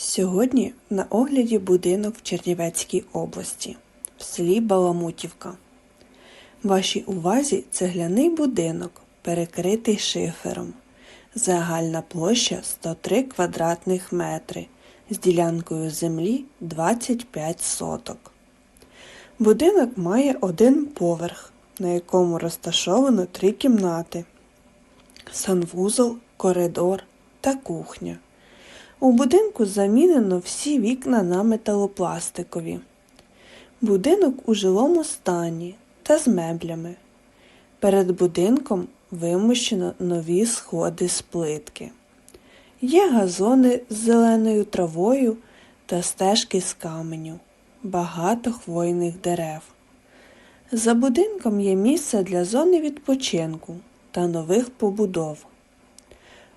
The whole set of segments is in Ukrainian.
Сьогодні на огляді будинок в Чернівецькій області, в селі Баламутівка. Вашій увазі цегляний будинок, перекритий шифером. Загальна площа 103 квадратних метри з ділянкою землі 25 соток. Будинок має один поверх, на якому розташовано три кімнати: санвузол, коридор та кухня. У будинку замінено всі вікна на металопластикові. Будинок у жилому стані та з меблями. Перед будинком вимощено нові сходи з плитки. Є газони з зеленою травою та стежки з каменю, багато хвойних дерев. За будинком є місце для зони відпочинку та нових побудов.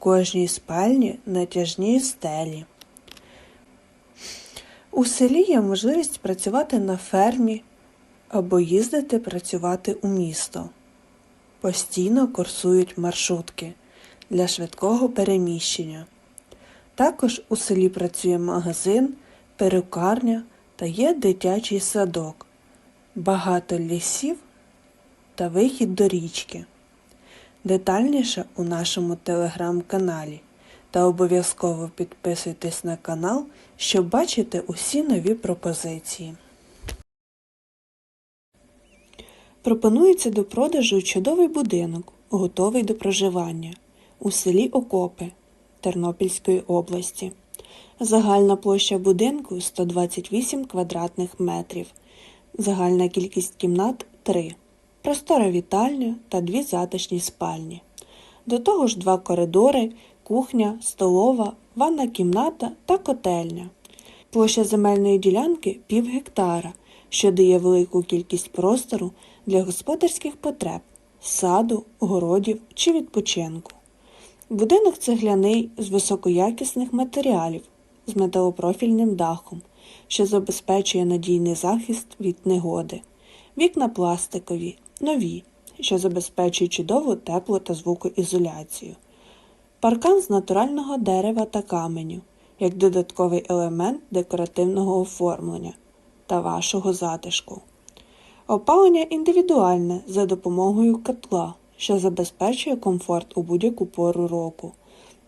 Кожній спальні натяжні стелі. У селі є можливість працювати на фермі або їздити працювати у місто. Постійно курсують маршрутки для швидкого переміщення. Також у селі працює магазин, перукарня та є дитячий садок, багато лісів та вихід до річки. Детальніше у нашому телеграм-каналі та обов'язково підписуйтесь на канал, щоб бачити усі нові пропозиції. Пропонується до продажу чудовий будинок, готовий до проживання у селі Окопи Тернопільської області. Загальна площа будинку 128 квадратних метрів. Загальна кількість кімнат 3. Простора вітальня та дві затишні спальні. До того ж два коридори, кухня, столова, ванна кімната та котельня. Площа земельної ділянки пів гектара, що дає велику кількість простору для господарських потреб, саду, городів чи відпочинку. Будинок цегляний з високоякісних матеріалів з металопрофільним дахом, що забезпечує надійний захист від негоди. Вікна пластикові, нові, що забезпечують чудову тепло та звукоізоляцію. Паркан з натурального дерева та каменю, як додатковий елемент декоративного оформлення та вашого затишку. Опалення індивідуальне за допомогою котла, що забезпечує комфорт у будь-яку пору року.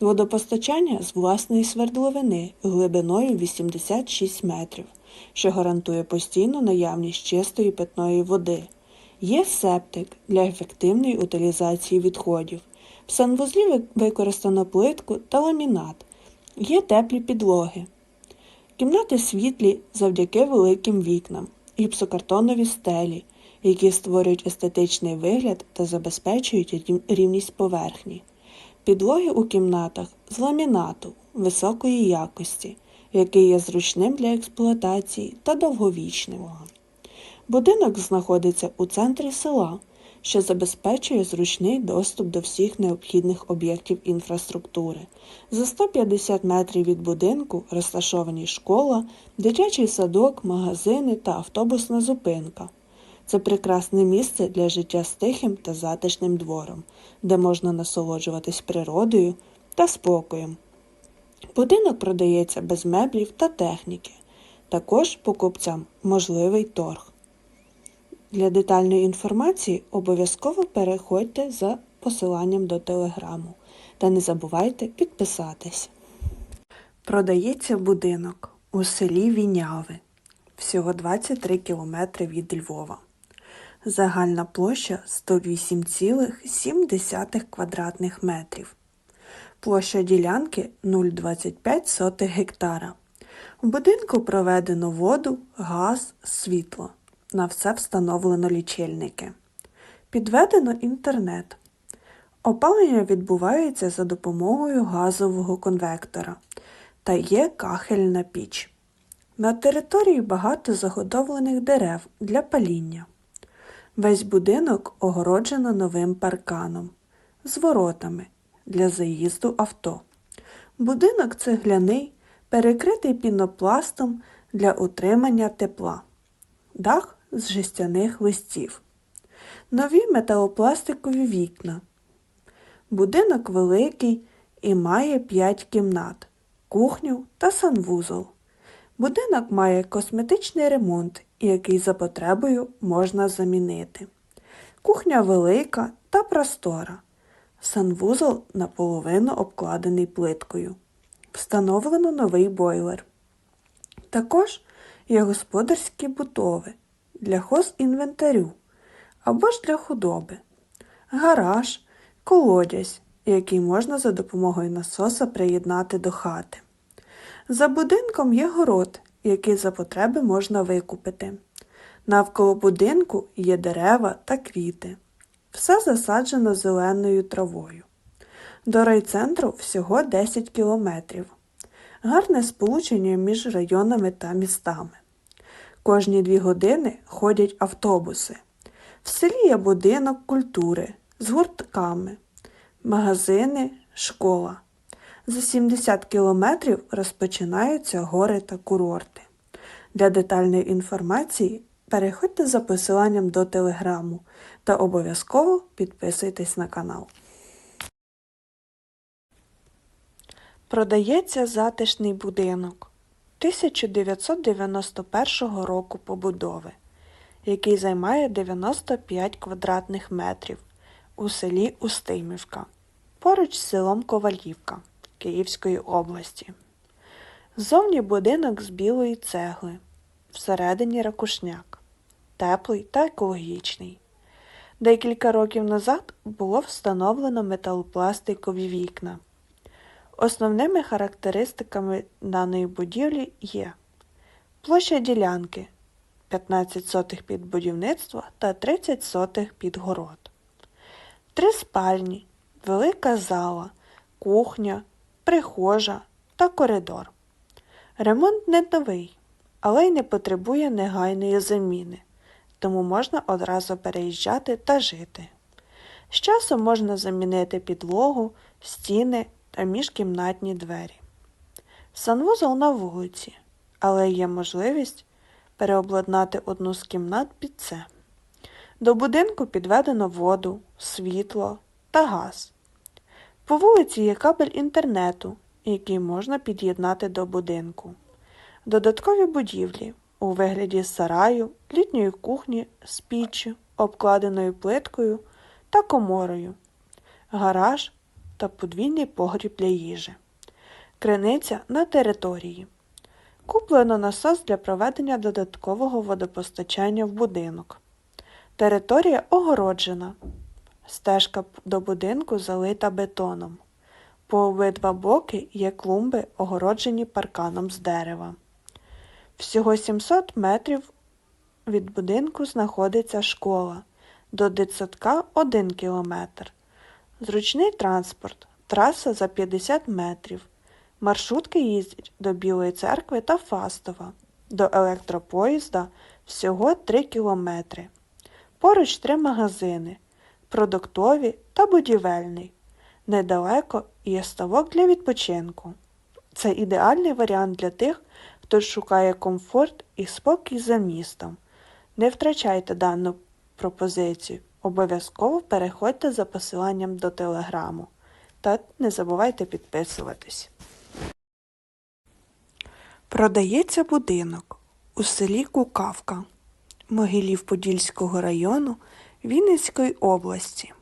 Водопостачання з власної свердловини глибиною 86 метрів, що гарантує постійну наявність чистої питної води. Є септик для ефективної утилізації відходів. В санвузлі використано плитку та ламінат. Є теплі підлоги. Кімнати світлі завдяки великим вікнам, гіпсокартонові стелі, які створюють естетичний вигляд та забезпечують рівність поверхні. Підлоги у кімнатах з ламінату високої якості, який є зручним для експлуатації та довговічним. Будинок знаходиться у центрі села, що забезпечує зручний доступ до всіх необхідних об'єктів інфраструктури. За 150 метрів від будинку розташовані школа, дитячий садок, магазини та автобусна зупинка. Це прекрасне місце для життя з тихим та затишним двором, де можна насолоджуватись природою та спокоєм. Будинок продається без меблів та техніки. Також покупцям можливий торг. Для детальної інформації обов'язково переходьте за посиланням до телеграму та не забувайте підписатись. Продається будинок у селі Віняви, всього 23 км від Львова. Загальна площа 108,7 квадратних метрів. Площа ділянки 0,25 гектара. В будинку проведено воду, газ, світло. На все встановлено лічильники. Підведено інтернет. Опалення відбувається за допомогою газового конвектора та є кахельна піч. На території багато заготовлених дерев для паління. Весь будинок огороджено новим парканом з воротами для заїзду авто. Будинок цегляний, перекритий пінопластом для утримання тепла. Дах з жестяних листів. Нові металопластикові вікна. Будинок великий і має 5 кімнат, кухню та санвузол. Будинок має косметичний ремонт, який за потребою можна замінити. Кухня велика та простора. Санвузол наполовину обкладений плиткою. Встановлено новий бойлер. Також є господарські будови для хозінвентарю або ж для худоби, гараж, колодязь, який можна за допомогою насоса приєднати до хати. За будинком є город, який за потреби можна викупити. Навколо будинку є дерева та квіти. Все засаджено зеленою травою. До райцентру всього 10 кілометрів. Гарне сполучення між районами та містами. Кожні дві години ходять автобуси. В селі є будинок культури з гуртками, магазини, школа. За 70 кілометрів розпочинаються гори та курорти. Для детальної інформації переходьте за посиланням до телеграму та обов'язково підписуйтесь на канал. Продається затишний будинок 1991 року побудови, який займає 95 квадратних метрів у селі Устимівка, поруч з селом Ковалівка Київської області. Ззовні будинок з білої цегли, всередині ракушняк, теплий та екологічний. Декілька років назад було встановлено металопластикові вікна. Основними характеристиками даної будівлі є площа ділянки 15 сотих під будівництво та 30 сотих під город, три спальні, велика зала, кухня, прихожа та коридор. Ремонт не новий, але й не потребує негайної заміни, тому можна одразу переїжджати та жити. З часом можна замінити підлогу, стіни та міжкімнатні двері. Санвузол на вулиці, але є можливість переобладнати одну з кімнат під це. До будинку підведено воду, світло та газ. По вулиці є кабель інтернету, який можна під'єднати до будинку. Додаткові будівлі у вигляді сараю, літньої кухні з обкладеною плиткою та коморою, гараж та подвійний погріб для їжі, криниця на території. Куплено насос для проведення додаткового водопостачання в будинок. Територія огороджена. Стежка до будинку залита бетоном. По обидва боки є клумби, огороджені парканом з дерева. Всього 700 метрів від будинку знаходиться школа, до дитсадка 1 кілометр. Зручний транспорт, траса за 50 метрів. Маршрутки їздять до Білої церкви та Фастова, до електропоїзда всього 3 кілометри. Поруч три магазини продуктові та будівельний. Недалеко є ставок для відпочинку. Це ідеальний варіант для тих, хто шукає комфорт і спокій за містом. Не втрачайте дану пропозицію. Обов'язково переходьте за посиланням до телеграму. Та не забувайте підписуватись. Продається будинок у селі Кукавка Могилів Подільського району Вінницької області.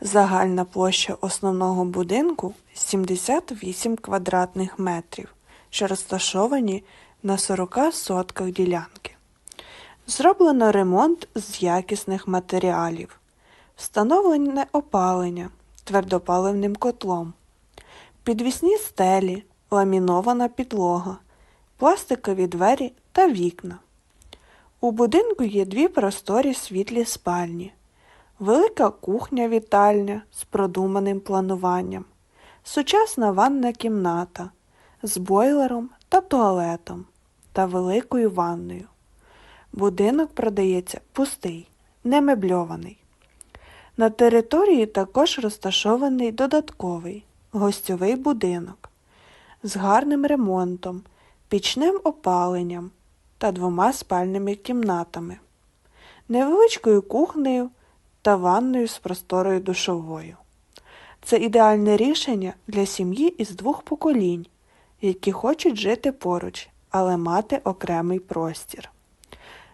Загальна площа основного будинку 78 квадратних метрів, що розташовані на 40 сотках ділянки. Зроблено ремонт з якісних матеріалів, встановлене опалення твердопаливним котлом, підвісні стелі, ламінована підлога, пластикові двері та вікна. У будинку є дві просторі світлі спальні, велика кухня-вітальня з продуманим плануванням, сучасна ванна кімната з бойлером та туалетом та великою ванною. Будинок продається пустий, не мебльований. На території також розташований додатковий гостьовий будинок з гарним ремонтом, пічним опаленням та двома спальними кімнатами, невеличкою кухнею та ванною з просторою душовою. Це ідеальне рішення для сім'ї із двох поколінь, які хочуть жити поруч, але мати окремий простір.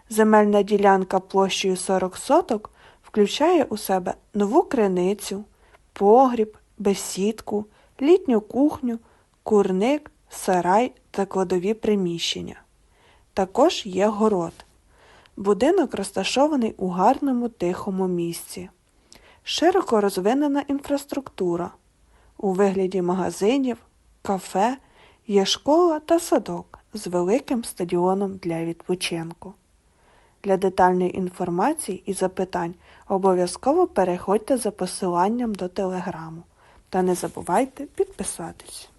Земельна ділянка площею 40 соток включає у себе нову криницю, погріб, бесідку, літню кухню, курник, сарай та кладові приміщення. Також є город. Будинок розташований у гарному тихому місці. Широко розвинена інфраструктура. У вигляді магазинів, кафе є школа та садок з великим стадіоном для відпочинку. Для детальної інформації і запитань обов'язково переходьте за посиланням до телеграму та не забувайте підписатись.